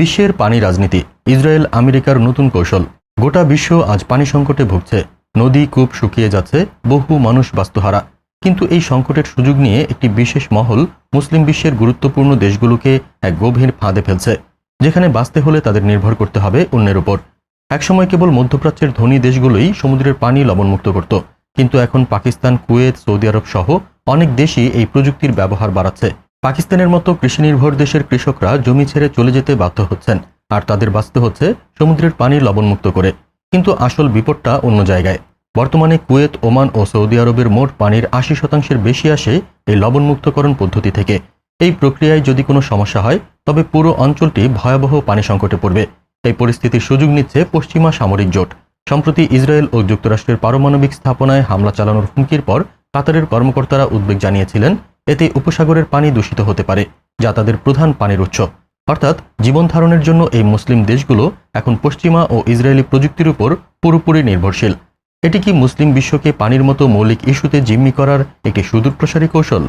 বিশ্বের পানি রাজনীতি, ইসরায়েল আমেরিকার নতুন কৌশল। গোটা বিশ্ব আজ পানি সংকটে ভুগছে। নদী কূপ শুকিয়ে যাচ্ছে, বহু মানুষ বাস্তুহারা। কিন্তু এই সংকটের সুযোগ নিয়ে একটি বিশেষ মহল মুসলিম বিশ্বের গুরুত্বপূর্ণ দেশগুলোকে এক গভীর ফাঁদে ফেলছে, যেখানে বাঁচতে হলে তাদের নির্ভর করতে হবে অন্যের উপর। একসময় কেবল মধ্যপ্রাচ্যের ধনী দেশগুলোই সমুদ্রের পানি লবণমুক্ত করত, কিন্তু এখন পাকিস্তান, কুয়েত, সৌদি আরব সহ অনেক দেশই এই প্রযুক্তির ব্যবহার বাড়াচ্ছে। পাকিস্তানের মতো কৃষিনির্ভর দেশের কৃষকরা জমি ছেড়ে চলে যেতে বাধ্য হচ্ছেন, আর তাদের বাঁচতে হচ্ছে সমুদ্রের পানি লবণমুক্ত করে। কিন্তু আসল বিপদটা অন্য জায়গায়। বর্তমানে কুয়েত, ওমান ও সৌদি আরবের মোট পানির আশি শতাংশের বেশি আসে এই লবণমুক্তকরণ পদ্ধতি থেকে। এই প্রক্রিয়ায় যদি কোনো সমস্যা হয়, তবে পুরো অঞ্চলটি ভয়াবহ পানি সংকটে পড়বে। এই পরিস্থিতির সুযোগ নিচ্ছে পশ্চিমা সামরিক জোট। সম্প্রতি ইসরায়েল ও যুক্তরাষ্ট্রের পারমাণবিক স্থাপনায় হামলা চালানোর হুমকির পর কাতারের কর্মকর্তারা উদ্বেগ জানিয়েছিলেন এতে উপসাগরের পানি দূষিত হতে পারে, যা তাদের প্রধান পানির উৎস। অর্থাৎ জীবন ধারণের জন্য এই মুসলিম দেশগুলো এখন পশ্চিমা ও ইসরায়েলি প্রযুক্তির উপর পুরোপুরি নির্ভরশীল। এটি কি মুসলিম বিশ্বকে পানির মতো মৌলিক ইস্যুতে জিম্মি করার একটি সুদূরপ্রসারী কৌশল?